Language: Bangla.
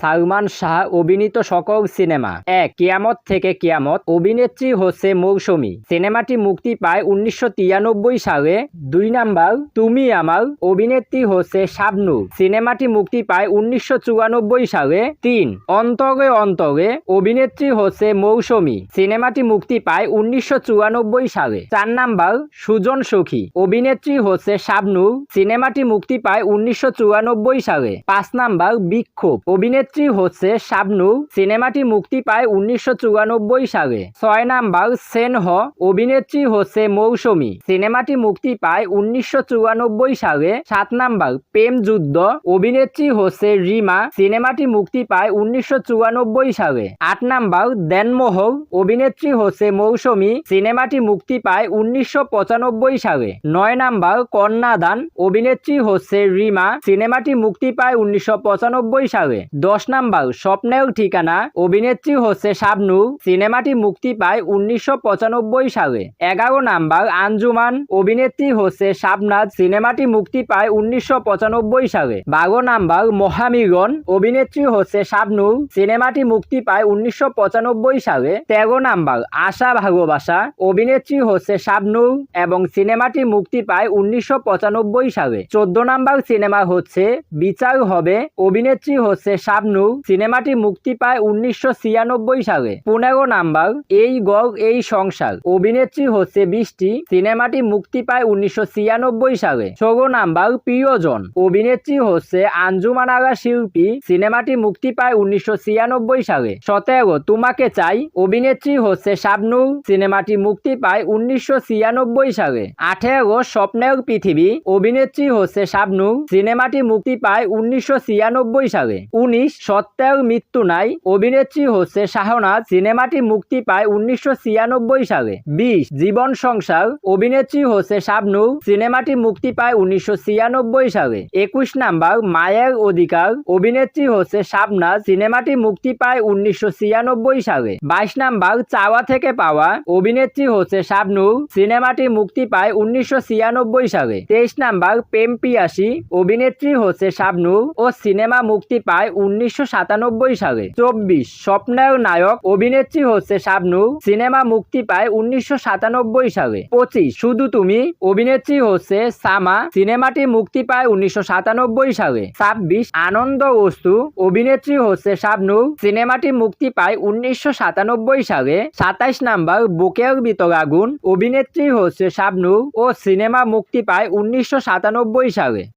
সালমান শাহ অভিনীত সকল সিনেমা। এক, কিয়ামত থেকে কিয়ামত। অভিনেত্রী হচ্ছে মৌসুমী। সিনেমাটি মুক্তি পায় উনিশশো তিরানব্বই সালে। দুই নাম্বার, তুমি আমার অভিনেত্রী হচ্ছে শাবনু সিনেমাটি মুক্তি পায় উনিশশো চুরানব্বই সালে। তিন, অন্তরে অন্তরে অভিনেত্রী হচ্ছে মৌসুমী। সিনেমাটি মুক্তি পায় উনিশশো চুরানব্বই সালে। চার নাম্বার, সুজন সখী। অভিনেত্রী হচ্ছে শাবনু সিনেমাটি মুক্তি পায় উনিশশো চুরানব্বই সালে। পাঁচ নাম্বার, বিক্ষোভ। অভিনেত্রী হচ্ছে শাবনু সিনেমাটি মুক্তি পায় উনিশশো চুরানব্বই সালে। ছয় নাম্বার সেনহ অভিনেত্রী হচ্ছে মৌসুমী। সিনেমাটি মুক্তি পায় উনিশশো চুরানব্বই সালে। সাত নাম্বার, প্রেম যুদ্ধ। অভিনেত্রী হচ্ছে রিমা। সিনেমাটি মুক্তি পায় উনিশশো চুরানব্বই সালে। আট নাম্বার দেনমোহর অভিনেত্রী হচ্ছে মৌসুমী। সিনেমাটি মুক্তি পায় উনিশশো পঁচানব্বই সালে। নয় নাম্বার কন্যাদান অভিনেত্রী হচ্ছে রিমা। সিনেমাটি মুক্তি পায় উনিশশো পঁচানব্বই সালে। দশ নাম্বার স্বপ্নের ঠিকানা। অভিনেত্রী হচ্ছে শাবনু। সিনেমাটি মুক্তি পায় উনিশশো পঁচানব্বই সালে। এগারো নাম্বার, আঞ্জুমান। অভিনেত্রী হচ্ছে শাবনাজ। সিনেমাটি মুক্তি পায় উনিশশো পঁচানব্বই সালে। বারো নাম্বার মহামিরন অভিনেত্রী হচ্ছে শাবনু। সিনেমাটি মুক্তি পায় উনিশশো পঁচানব্বই সালে। তেরো নাম্বার, আশা ভালোবাসা অভিনেত্রী হচ্ছে শাবনু এবং সিনেমাটি মুক্তি পায় উনিশশো পঁচানব্বই সালে। চোদ্দ নাম্বার সিনেমা হচ্ছে বিচার হবে। অভিনেত্রী হচ্ছে শাবনু। সিনেমাটি মুক্তি পায় উনিশশো ছিয়ানব্বই সালে। পনেরো নাম্বার, এই গড় এই সংসার। অভিনেত্রী হচ্ছে বৃষ্টি, সিনেমাটি মুক্তি পায় উনিশশো ছিয়ানব্বই সালে। ষোলো নাম্বার, প্রিয়জন। অভিনেত্রী হচ্ছে আঞ্জুমান আগা শিল্পী, সিনেমাটি মুক্তি পায় উনিশশো ছিয়ানব্বই সালে। সতেরো, তোমাকে চাই। অভিনেত্রী হচ্ছে শাবনু সিনেমাটি মুক্তি পায় উনিশশো ছিয়ানব্বই সালে। আঠেরো, স্বপ্নের পৃথিবী। অভিনেত্রী হচ্ছে শাবনু সিনেমাটি মুক্তি পায় উনিশশো ছিয়ানব্বই সালে। উনিশ সত্যের মৃত্যু নাই। অভিনেত্রী হচ্ছে শাহনাজ। সিনেমাটি মুক্তি পায় উনিশশো ছিয়ানব্বই সালে। বিশ, জীবন সংসার। অভিনেত্রী হচ্ছে শাবনু সিনেমাটি মুক্তি পায় উনিশশো ছিয়ানব্বই সালে। একুশ নাম্বার, মায়ের অধিকার। অভিনেত্রী হচ্ছে শাবনাজ। সিনেমাটি মুক্তি পায় উনিশশো ছিয়ানব্বই সালে। বাইশ নাম্বার, চাওয়া থেকে পাওয়া। অভিনেত্রী হচ্ছে শাবনু সিনেমাটি মুক্তি পায় উনিশশো ছিয়ানব্বই সালে। তেইশ নাম্বার, প্রেম পিয়াসী। অভিনেত্রী হচ্ছে শাবনু ও সিনেমা মুক্তি পায় উনিশশো সাতানব্বই সালে। চব্বিশ স্বপ্নের নায়ক, অভিনেত্রী হচ্ছে শাবনু সিনেমা মুক্তি পায় উনিশশো সাতানব্বই সালে। পঁচিশ, শুধু তুমি, অভিনেত্রী হচ্ছে সামা। সিনেমাটি মুক্তি পায় উনিশশো সাতানব্বই সালে। ছাব্বিশ, আনন্দ বস্তু, অভিনেত্রী হচ্ছে শাবনু সিনেমাটি মুক্তি পায় উনিশশো সাতানব্বই সালে। সাতাইশ নাম্বার, বুকের ভিতর আগুন। অভিনেত্রী হচ্ছে শাবনু ও সিনেমা মুক্তি পায় উনিশশো সাতানব্বই সালে।